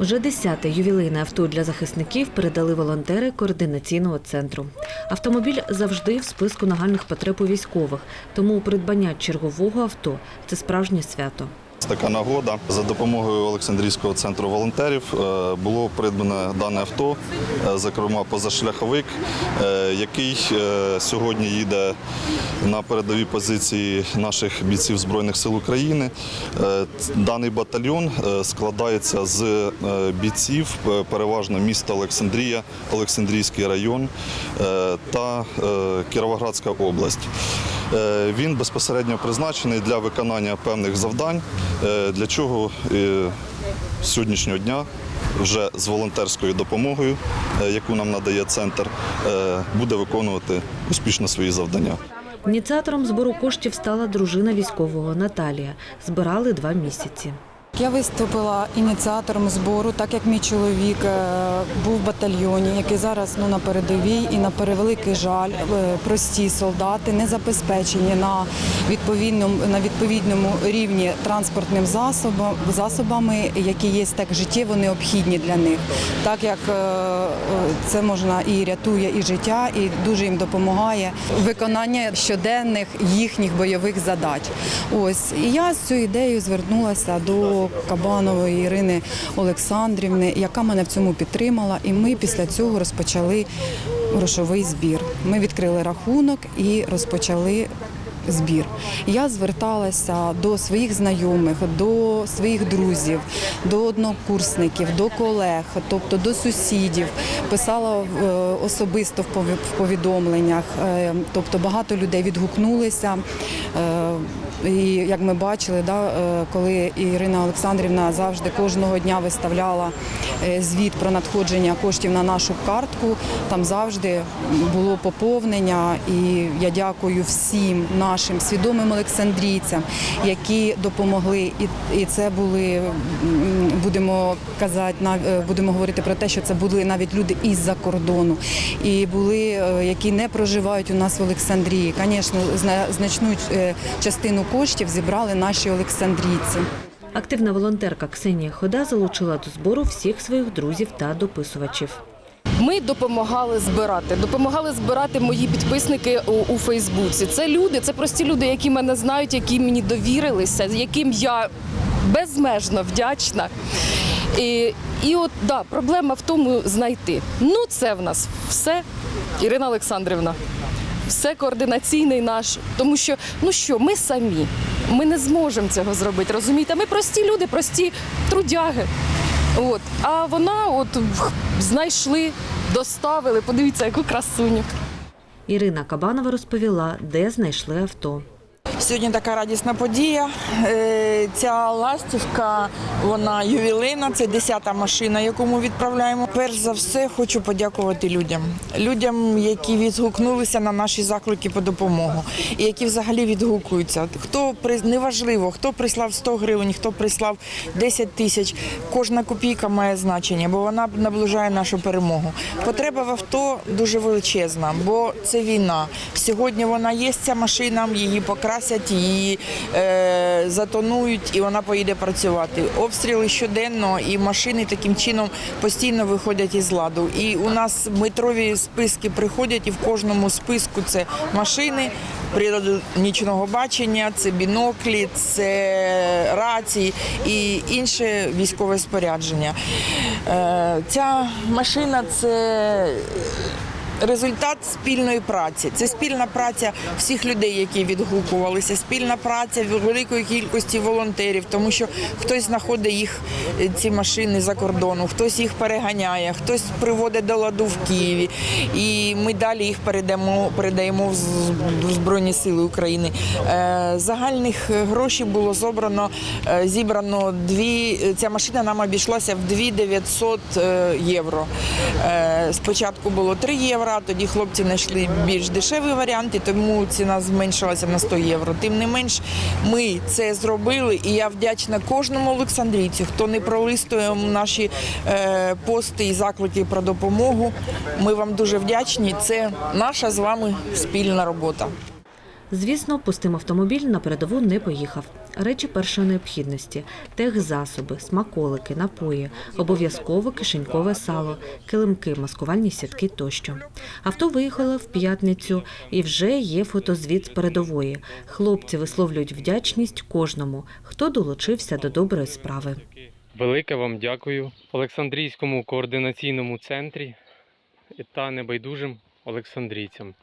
Уже десяте ювілейне авто для захисників передали волонтери координаційного центру. Автомобіль завжди в списку нагальних потреб у військових, тому придбання чергового авто це справжнє свято. Така нагода за допомогою Олександрійського центру волонтерів е, було придбане дане авто, е, зокрема позашляховик, е, який сьогодні їде на передові позиції наших бійців Збройних сил України. Даний батальйон складається з бійців, переважно міста Олександрія, Олександрійський район та Кіровоградська область. Е, Він безпосередньо призначений для виконання певних завдань, е, для чого е, з сьогоднішнього дня вже з волонтерською допомогою, е, яку нам надає центр, е, буде виконувати успішно свої завдання. Ініціатором збору коштів стала дружина військового Наталія. Збирали два місяці. Я виступила ініціатором збору, так як мій чоловік е, був в батальйоні, який зараз ну, на передовій і на перевеликий жаль, е, прості солдати не забезпечені на відповідному, на відповідному рівні транспортним засобом, засобами, які є так життєво необхідні для них. Так як е, це можна і рятує і життя, і дуже їм допомагає виконання щоденних їхніх бойових задач. Ось і я з цією ідеєю звернулася до Кабанової Ірини Олександрівни, яка мене в цьому підтримала. І ми після цього розпочали грошовий збір. Ми відкрили рахунок і розпочали. Збір я зверталася до своїх знайомих, до своїх друзів, до однокурсників, до колег, тобто до сусідів. Писала е, особисто в пові- повідомленнях. Е, Тобто багато людей відгукнулися. І як ми бачили, да, е, коли Ірина Олександрівна завжди кожного дня виставляла е, звіт про надходження коштів на нашу картку, там завжди було поповнення. І я дякую всім нашим свідомим олександрійцям, які допомогли. І, це були, будемо казати, е, будемо говорити про те, що це були навіть люди із-за кордону, і були, які не проживають у нас в Олександрії. Звісно, зна- значну частину коштів зібрали наші олександрійці. Активна волонтерка Ксенія Хода залучила до збору всіх своїх друзів та дописувачів. Ми допомагали збирати. Допомагали збирати мої підписники у, у Фейсбуці. Це люди, це прості люди, які мене знають, які мені довірилися, яким я безмежно вдячна. І, і от да, проблема в тому знайти. Ну, це в нас все, Ірина Олександрівна. Все координаційний наш, тому що ну що, ми самі, ми не зможемо цього зробити. Розумієте? Ми прості люди, прості трудяги. От. А вона от знайшли, доставили. Подивіться, яку красуню. Ірина Кабанова розповіла, де знайшли авто. Сьогодні така радісна подія. Е, Ця ластівка, вона ювілейна, це 10-та машина, яку ми відправляємо. Перш за все, хочу подякувати людям. Людям, які відгукнулися на наші заклики по допомогу, і які взагалі відгукуються. Хто неважливо, хто прислав 100 гривень, хто прислав 10 тисяч. Кожна копійка має значення, бо вона наближає нашу перемогу. Потреба в авто дуже величезна, бо це війна. Сьогодні вона є ця машина, її покрасять, її е, затонують, і вона поїде працювати. Обстріли щоденно, і машини таким чином постійно виходять із ладу. І у нас метрові списки приходять, і в кожному списку це машини. Приладу нічного бачення, це біноклі, це рації і інше військове спорядження. Е, Ця машина це результат спільної праці. Це спільна праця всіх людей, які відгукувалися, спільна праця великої кількості волонтерів, тому що хтось знаходить їх е, ці машини за кордону, хтось їх переганяє, хтось приводить до ладу в Києві. І ми далі їх передаємо, передаємо в Збройні Сили України. Е, Загальних грошей було зібрано, е, зібрано дві. Ця машина нам обійшлася в 2900 е, євро. Е, Спочатку було 3 євро, а тоді хлопці знайшли більш дешеві варіанти, тому ціна зменшилася на 100 євро. Тим не менш, ми це зробили, і я вдячна кожному олександрійцю, хто не пролистує наші е, пости і заклики про допомогу. Ми вам дуже вдячні. Це наша з вами спільна робота. Звісно, пустим автомобіль на передову не поїхав. Речі першої необхідності, техзасоби, смаколики, напої, обов'язково кишенькове сало, килимки, маскувальні сітки тощо. Авто виїхало в п'ятницю і вже є фотозвіт з передової. Хлопці висловлюють вдячність кожному, хто долучився до доброї справи. Велике вам дякую Олександрійському координаційному центрі та небайдужим олександрійцям.